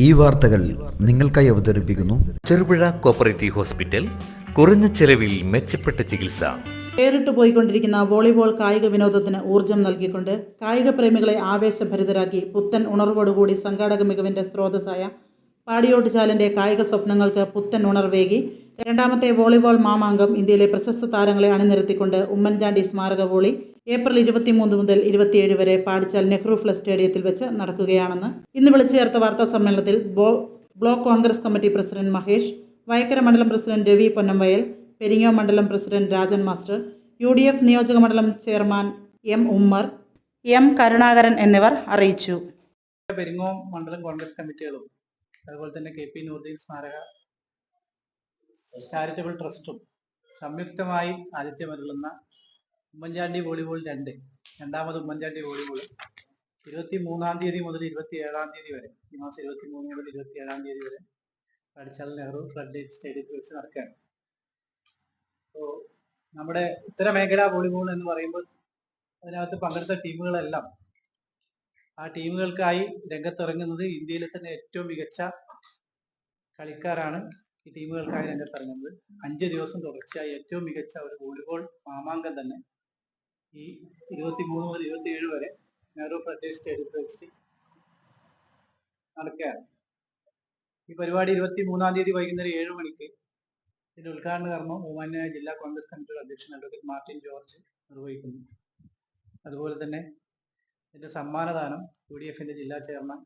ഈ വാർത്തകൾ നിങ്ങൾക്കായി അവതരിപ്പിക്കുന്നു. ചെറുപുഴ കോപ്പറേറ്റീവ് ഹോസ്പിറ്റൽ കുറഞ്ഞ ചെലവിൽ മെച്ചപ്പെട്ട ചികിത്സ. പേരിട്ട് പോയിക്കൊണ്ടിരിക്കുന്ന വോളിബോൾ കായിക വിനോദത്തിന് ഊർജം നൽകിക്കൊണ്ട് കായിക പ്രേമികളെ ആവേശഭരിതരാക്കി പുത്തൻ ഉണർവോടുകൂടി സംഘാടക മികവിന്റെ സ്രോതസ്സായ പാടിയോട്ടുചാലിന്റെ കായിക സ്വപ്നങ്ങൾക്ക് പുത്തൻ ഉണർവേകി. രണ്ടാമത്തെ വോളിബോൾ മാമാങ്കം ഇന്ത്യയിലെ പ്രശസ്ത താരങ്ങളെ അണിനിരത്തിക്കൊണ്ട് ഉമ്മൻചാണ്ടി സ്മാരക വോളി ഏപ്രിൽ ഇരുപത്തിമൂന്ന് മുതൽ ഇരുപത്തിയേഴ് വരെ പാടിച്ചാൽ നെഹ്റു ഫ്ലസ് സ്റ്റേഡിയത്തിൽ വെച്ച് നടക്കുകയാണെന്ന് ഇന്ന് വിളിച്ചു ചേർത്ത വാർത്താ സമ്മേളനത്തിൽ block Congress committee president Mahesh Vayakkara മണ്ഡലം പ്രസിഡന്റ് രവി പൊന്നമ്പയൽ പെരിങ്ങോ മണ്ഡലം president Rajan master U D F നിയോജക മണ്ഡലം chairman M Ummer M Karunakaran എന്നിവർ അറിയിച്ചു. പെരിങ്ങോ മണ്ഡലം കോൺഗ്രസ് കമ്മിറ്റികളും അതുപോലെ തന്നെ കെ പി സ്മാരക ചാരിറ്റബിൾ ട്രസ്റ്റും സംയുക്തമായി ആതിഥ്യമരുളുന്ന ഉമ്മൻചാണ്ടി വോളിബോൾ രണ്ട്. രണ്ടാമത് ഉമ്മൻചാണ്ടി വോളിബോൾ. ഇരുപത്തി മൂന്നാം തീയതി മുതൽ ഇരുപത്തി ഏഴാം തീയതി വരെ ഈ മാസം ഇരുപത്തി മൂന്ന് മുതൽ ഇരുപത്തി ഏഴാം തീയതി വരെ പഠിച്ചാൽ നെഹ്റു ഫ്ലഡ് സ്റ്റേഡിയത്തിൽ വെച്ച് നടക്കുകയാണ്. അപ്പോൾ നമ്മുടെ ഉത്തരമേഖല വോളിബോൾ എന്ന് പറയുമ്പോൾ അതിനകത്ത് പങ്കെടുത്ത ടീമുകളെല്ലാം ആ ടീമുകൾക്കായി രംഗത്തിറങ്ങുന്നത് ഇന്ത്യയിലെ തന്നെ ഏറ്റവും മികച്ച കളിക്കാരാണ് ഈ ടീമുകൾക്കായി രംഗത്തിറങ്ങുന്നത്. അഞ്ച് ദിവസം തുടർച്ചയായി ഏറ്റവും മികച്ച ഒരു വോളിബോൾ മാമാങ്കം തന്നെ ഈ ഇരുപത്തി മൂന്ന് മുതൽ ഇരുപത്തി ഏഴ് വരെ നെഹ്റു ഫ്ലഡ് സ്റ്റേറ്റ് വെച്ചിട്ട് നടക്കുകയാണ്. ഈ പരിപാടി ഇരുപത്തി മൂന്നാം തീയതി വൈകുന്നേരം ഏഴ് മണിക്ക് ഇതിന്റെ ഉദ്ഘാടന കർമ്മം ബഹുമാന്യ ജില്ലാ കോൺഗ്രസ് കമ്മിറ്റിയുടെ അധ്യക്ഷൻ അഡ്വക്കേറ്റ് മാർട്ടിൻ ജോർജ് നിർവഹിക്കുന്നു. അതുപോലെ തന്നെ ഇതിന്റെ സമ്മാനദാനം യു ഡി എഫിന്റെ ജില്ലാ ചെയർമാൻ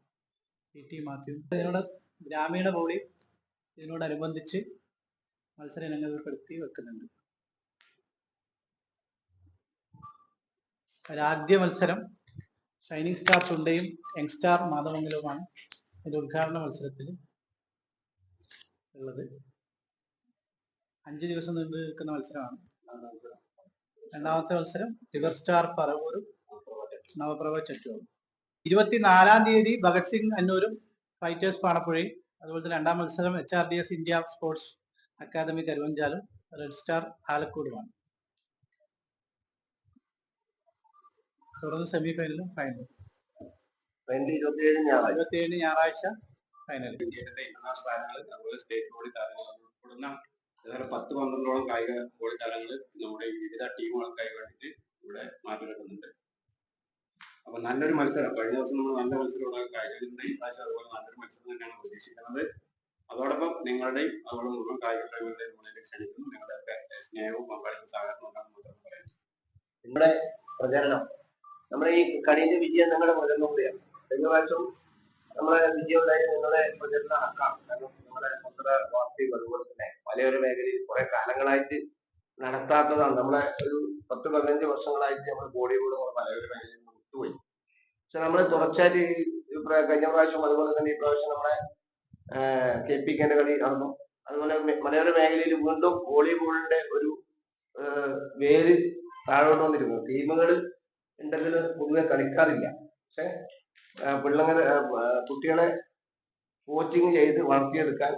പി ടി മാത്യു. ഇതിനോട് ഗ്രാമീണ ബോളി ഇതിനോടനുബന്ധിച്ച് മത്സര ഇനങ്ങൾ ഉൾപ്പെടുത്തി വെക്കുന്നുണ്ട്. അതിലാദ്യ മത്സരം ഷൈനിങ് സ്റ്റാർ ചുണ്ടയും യങ് സ്റ്റാർ മാധവങ്കലവുമാണ് ഇതിന്റെ ഉദ്ഘാടന മത്സരത്തിൽ ഉള്ളത്. അഞ്ച് ദിവസം നീണ്ടു നിൽക്കുന്ന മത്സരമാണ്. രണ്ടാമത്തെ മത്സരം റിവർ സ്റ്റാർ പറവൂരും നവപ്രഭ ചറ്റുവും ഇരുപത്തിനാലാം തീയതി ഭഗത് സിംഗ് അന്നൂരും ഫൈറ്റേഴ്സ് പാണപ്പുഴയും അതുപോലെ തന്നെ രണ്ടാം മത്സരം H R D S India sports academy കരുവഞ്ചാലും red star ആലക്കോടുമാണ്. തുടർന്ന് സെമി ഫൈനലും ഫൈനലും ഇരുപത്തിയേഴ് ഞായറാഴ്ച. ഇരുപത്തിയേഴ് ഞായറാഴ്ച ഫൈനൽ ഇന്ത്യയുടെ ഇന്റർനാഷണൽ താരങ്ങൾ അതുപോലെ സ്റ്റേറ്റ് ബോഡി താരങ്ങൾ ഉൾപ്പെടുന്ന ഏതാണ്ട് പത്ത് പന്ത്രണ്ടോളം കായിക ബോഡി താരങ്ങൾ നമ്മുടെ വിവിധ ടീമുകൾക്കായി വേണ്ടിയിട്ട് ഇവിടെ മാറ്റിവെക്കുന്നുണ്ട് അപ്പൊ നല്ലൊരു മത്സരം. കഴിഞ്ഞ ദിവസം നമ്മൾ നല്ല മത്സരം ഇവിടെ കായികത്തിന്റെ പ്രാവശ്യം അതുപോലെ നല്ലൊരു മത്സരം തന്നെയാണ് പ്രതീക്ഷിക്കുന്നത്. അതോടൊപ്പം നിങ്ങളുടെയും അതുപോലെ മുഴുവൻ കായിക പ്രേമികളുടെയും മുന്നിൽ ക്ഷണിക്കുന്നു. നിങ്ങളുടെയൊക്കെ സ്നേഹവും പങ്കാളിത്ത സഹകരണം ഉണ്ടാകുന്നു മാത്രം പറയാം നിങ്ങളുടെ പ്രചരണം. നമ്മുടെ ഈ കളിയിലെ വിജയം നിങ്ങളുടെ പ്രചരണം കൂടിയാണ്. കഴിഞ്ഞ പ്രാവശ്യം നമ്മളെ വിജയം ഉണ്ടായി നിങ്ങളെ പ്രചരണം ആക്കാം കാരണം നമ്മുടെ പത്ര വാർത്തയും അതുപോലെ തന്നെ മലയോര മേഖലയിൽ കുറെ കാലങ്ങളായിട്ട് നടത്താത്തതാണ്. നമ്മളെ ഒരു പത്ത് പതിനഞ്ച് വർഷങ്ങളായിട്ട് നമ്മൾ ബോളിവുഡ് നമ്മുടെ മലയോര മേഖലയിൽ നിന്ന് വിട്ടുപോയി. പക്ഷെ നമ്മൾ തുടർച്ചയായിട്ട് കഴിഞ്ഞ പ്രാവശ്യം അതുപോലെ തന്നെ ഈ പ്രാവശ്യം നമ്മളെ കെ പി കെന്റെ കളി നടന്നു. അതുപോലെ മലയോര മേഖലയിൽ വീണ്ടും വോളിബോളിന്റെ ഒരു വേര് താഴോട്ട് വന്നിരുന്നു. ടീമുകൾ ഉണ്ടെങ്കിൽ പൊതുവെ കളിക്കാറില്ല. പക്ഷെ പിള്ളങ്ങനെ കുട്ടികളെ കോച്ചിങ് ചെയ്ത് വളർത്തിയെടുക്കാൻ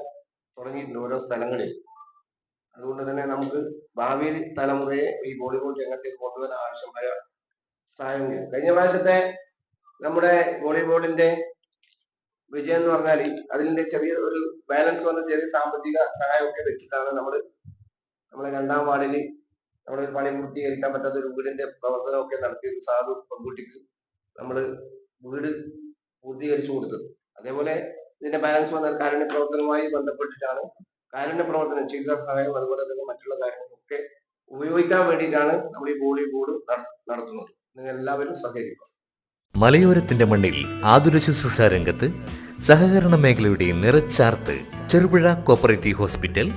തുടങ്ങിയിട്ടുണ്ട് ഓരോ സ്ഥലങ്ങളിൽ. അതുകൊണ്ട് തന്നെ നമുക്ക് ഭാവി തലമുറയെ ഈ വോളിബോൾ രംഗത്തേക്ക് കൊണ്ടുവരാൻ ആവശ്യമായ സഹായം ചെയ്യും കഴിഞ്ഞ പ്രാവശ്യത്തെ നമ്മുടെ വോളിബോളിന്റെ വിജയം എന്ന് പറഞ്ഞാൽ അതിന്റെ ചെറിയ ഒരു ബാലൻസ് വന്ന ചെറിയ സാമ്പത്തിക സഹായമൊക്കെ വെച്ചിട്ടാണ് നമ്മൾ നമ്മളെ രണ്ടാം വാർഡിൽ നമ്മുടെ ഒരു പണി പൂർത്തീകരിക്കാൻ പറ്റാത്ത ഒരു വീടിന്റെ പ്രവർത്തനമൊക്കെ നടത്തിയ ഒരു സാധു പെൺകുട്ടിക്ക് നമ്മൾ വീട് പൂർത്തീകരിച്ചു കൊടുത്തത്. അതേപോലെ ഇതിന്റെ ബാലൻസ് വന്ന കാരുണ്യ പ്രവർത്തനവുമായി ബന്ധപ്പെട്ടിട്ടാണ് കാരുണ്യ പ്രവർത്തനം ചികിത്സാ സഹായം അതുപോലെ തന്നെ മറ്റുള്ള കാര്യങ്ങളൊക്കെ ഉപയോഗിക്കാൻ വേണ്ടിയിട്ടാണ് നമ്മൾ ഈ ബോളി ബോർഡ് നടത്തുന്നത്. നിങ്ങൾ എല്ലാവരും സഹകരിക്കുക. മലയോരത്തിന്റെ മണ്ണിൽ ആതുര ശുശ്രൂഷ രംഗത്ത് സഹകരണ മേഖലയുടെ നിറച്ചാർത്ത് ചെറുപുഴ കോപ്പറേറ്റീവ് ഹോസ്പിറ്റൽ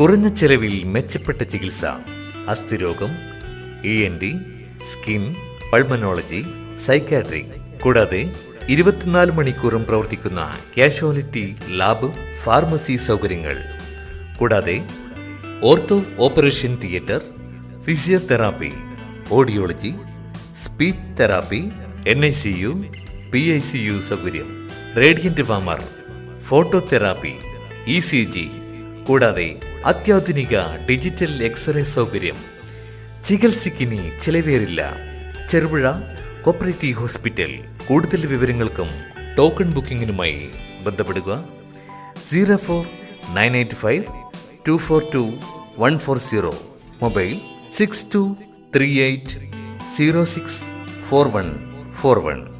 കുറഞ്ഞ ചെലവിൽ മെച്ചപ്പെട്ട ചികിത്സ അസ്ഥിരോഗം E N T skin pulmonology psychiatry കൂടാതെ ഇരുപത്തിനാല് മണിക്കൂറും പ്രവർത്തിക്കുന്ന കാഷ്വാലിറ്റി ലാബ് ഫാർമസി സൗകര്യങ്ങൾ. കൂടാതെ ortho operation theatre physiotherapy audiology speech therapy N I C U P I C U സൗകര്യം. Radiant warmer phototherapy E C G കൂടാതെ അത്യാധുനിക ഡിജിറ്റൽ എക്സ്റേ സൗകര്യം. ചികിത്സയ്ക്കിനി ചിലവേറില്ല. Cherupuzha cooperative hospital. കൂടുതൽ വിവരങ്ങൾക്കും ടോക്കൺ ബുക്കിംഗിനുമായി ബന്ധപ്പെടുക. Zero four nine eight five two four two one four zero. Mobile six two three eight zero six four one four one.